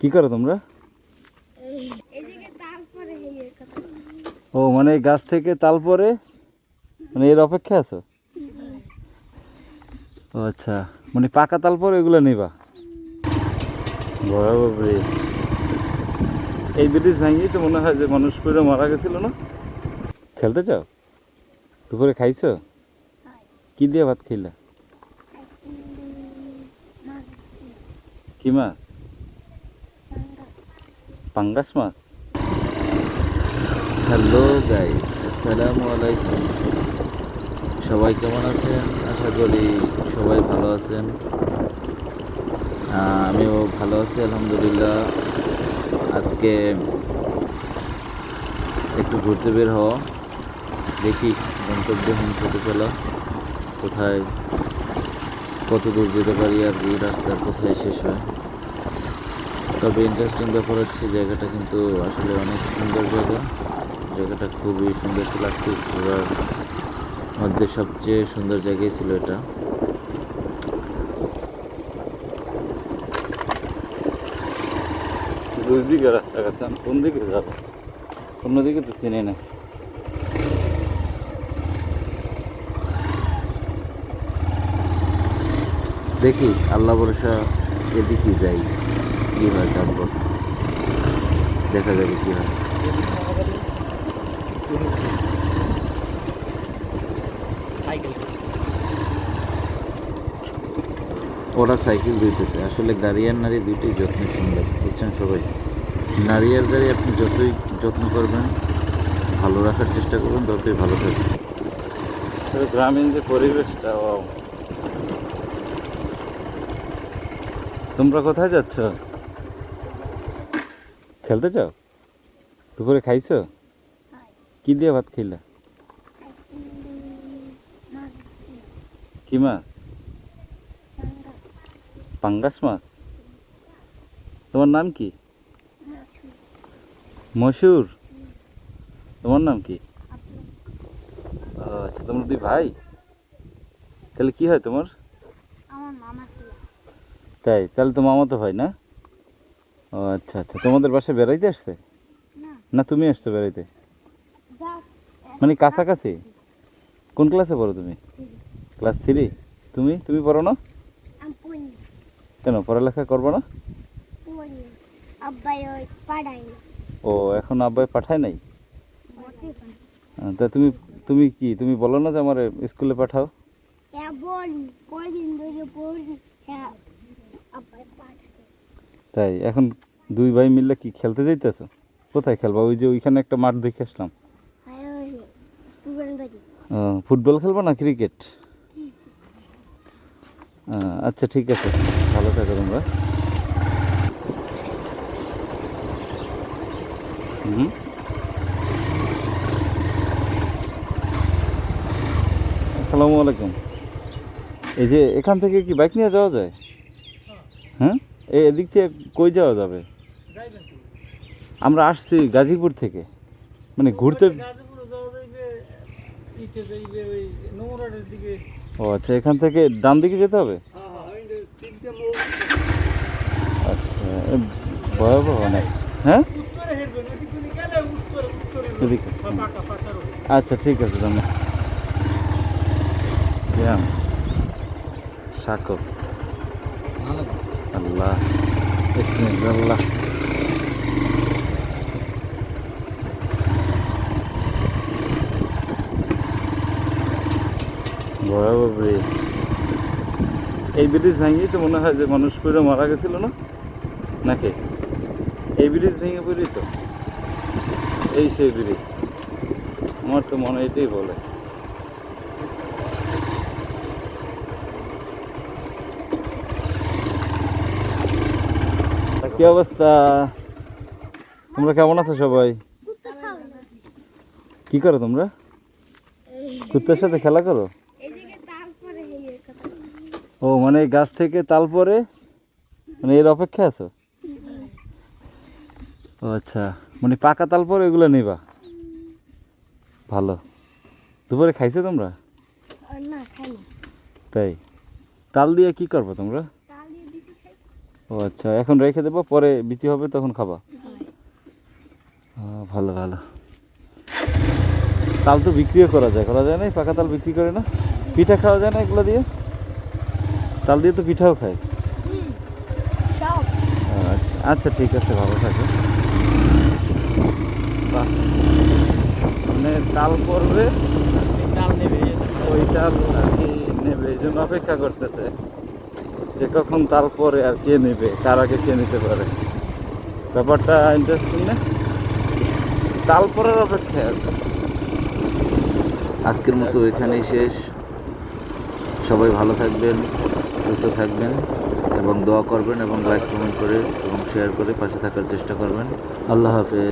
কি করো তোমরা? এদিকে তারপরে এই কথা ও মানে গাছ থেকে তাল পরে? মানে এর অপেক্ষা আছো? ও আচ্ছা। মানে পাকা তাল পরে এগুলো নেবা? বরাবর এই ব্রিটিশ ভাঙিয়ে তো মনে হয় যে মানুষ করে মারা গেছিল না? খেলতে চাও? দুপুরে খাইছো? কি দিয়ে ভাত খাইলা মাছ কি মাছ? পাঙ্গাস মাছ? হ্যালো গাইস, আসসালামু আলাইকুম। সবাই কেমন আছেন? আশা করি সবাই ভালো আছেন। আমিও ভালো আছি, আলহামদুলিল্লাহ। আজকে একটু ঘুরতে বের হওয়া। দেখি গন্তব্যহীন ছোটোবেলা কোথায় কত দূর যেতে পারি আর এই রাস্তার কোথায় শেষ হয়? তবে ইন্টারেস্টিং ব্যাপার হচ্ছে জায়গাটা কিন্তু আসলে অনেক সুন্দর জায়গা। জায়গাটা খুবই সুন্দর ছিল আজকে। ঘোরার মধ্যে সবচেয়ে সুন্দর জায়গায় ছিল এটা। দুই দিকে রাস্তা আমি কোন দিকে যাব? অন্যদিকে তো চিনি না। দেখি, আল্লাহ ভরসা এদিকে যাই, কি হয় তারপর দেখা যাবে কি হয়। ওরা সাইকেল ধুইতেছে। আসলে গাড়ি আর নারী দুইটাই যত্ন সুন্দর, বুঝছেন সবাই? নারী আর গাড়ি আপনি যতই যত্ন করবেন, ভালো রাখার চেষ্টা করবেন, ততই ভালো থাকবে। গ্রামীণ যে পরিবেশটা তোমরা কোথায় যাচ্ছ? খেলতে চাও? দুপুরে খাইছো? কি দিয়ে ভাত খাইলা? কি মাছ? পাঙ্গাস মাছ? তোমার নাম কি? মশুর? তোমার নাম কি? আচ্ছা তোমরা দুই ভাই? তাহলে কি হয় তোমার? তাই? তাহলে তো মামা তো ভাই না? ও আচ্ছা আচ্ছা। তোমাদের বাসায় বেড়াইতে আসছে? না। তুমি আসছো বেড়াইতে? মানে কাছাকাছি? কোন ক্লাসে পড়ো তুমি? Class three? তুমি? তুমি পড়ো না? কেন পড়ালেখা করব না? ও এখন আব্বাই পাঠায় নাই? তা তুমি তুমি কি তুমি বলো না যে আমার স্কুলে পাঠাও? হ্যাঁ বলি। তাই, এখন দুই ভাই মিললে কি খেলতে যাইতেছো? কোথায় খেলবা? ওই যে ওইখানে একটা মাঠ দেখে আসলাম। ফুটবল খেলবা না ক্রিকেট? আচ্ছা ঠিক আছে। ভালো থাকো তোমরা। হুম? আসসালামু আলাইকুম। এই যে, এখান থেকে কি বাইক নিয়ে যাওয়া যায়? হ্যাঁ? এই এদিক থেকে কই যাওয়া যাবে? আমরা আসছি গাজীপুর থেকে। মানে ঘুরতে ও আচ্ছা এখান থেকে ডান দিকে যেতে হবে? হ্যাঁ হ্যাঁ আচ্ছা ভয়াবহ অনেক। হ্যাঁ? উত্তরে হেরবেন ওইদিকে গেলে উত্তরে উত্তরে রোড। এদিকে? হ্যাঁ, পাকা পাকা রোড আচ্ছা ঠিক আছে তাহলে ব্যায়াম সাকো আল্লাহ আল্লাহ ব্রিজ। এই ব্রিজ ভেঙেই তো মনে হয় যে মানুষ করে মারা গেছিল না? নাকি? এই ব্রিজ ভেঙে পড়ি তো। এই সেই ব্রিজ। আমার তো মনে এটাই বলে। কি অবস্থা? তোমরা কেমন আছো সবাই? কি করো তোমরা? কুত্তার সাথে খেলা করো? ও মানে গাছ থেকে তাল পরে? মানে এর অপেক্ষা আছো? ও আচ্ছা। মানে পাকা তাল পরে এগুলো নেবা? ভালো। দুপুরে খাইছো তোমরা? তাই? তাল দিয়ে কি করব তোমরা? ও আচ্ছা এখন রেখে দেবো, পরে বিচি হবে, তখন খাবা। ভালো ভালো। তাল তো বিক্রিও করা যায় করা যায় না? পাকা তাল বিক্রি করে না? পিঠা খাওয়া যায় না এগুলো দিয়ে? তাল দিয়ে তো পিঠাও খায়। আচ্ছা আচ্ছা ঠিক আছে, ভালো থাকে। মানে তাল পড়বে তাল নেবে ওই তাল আর কি নেবে, এই জন্য অপেক্ষা করতেছে। যে কখন তাল পরে আর কে নেবে, কার আগে কে নিতে পারে। ব্যাপারটা ইন্টারেস্টিং না? তাল পরের অপেক্ষায় আছে। আজকের মতো এখানেই শেষ। সবাই ভালো থাকবেন, সুস্থ থাকবেন, এবং দোয়া করবেন, এবং লাইক কমেন্ট করে, এবং শেয়ার করে পাশে থাকার চেষ্টা করবেন। আল্লাহ হাফেজ।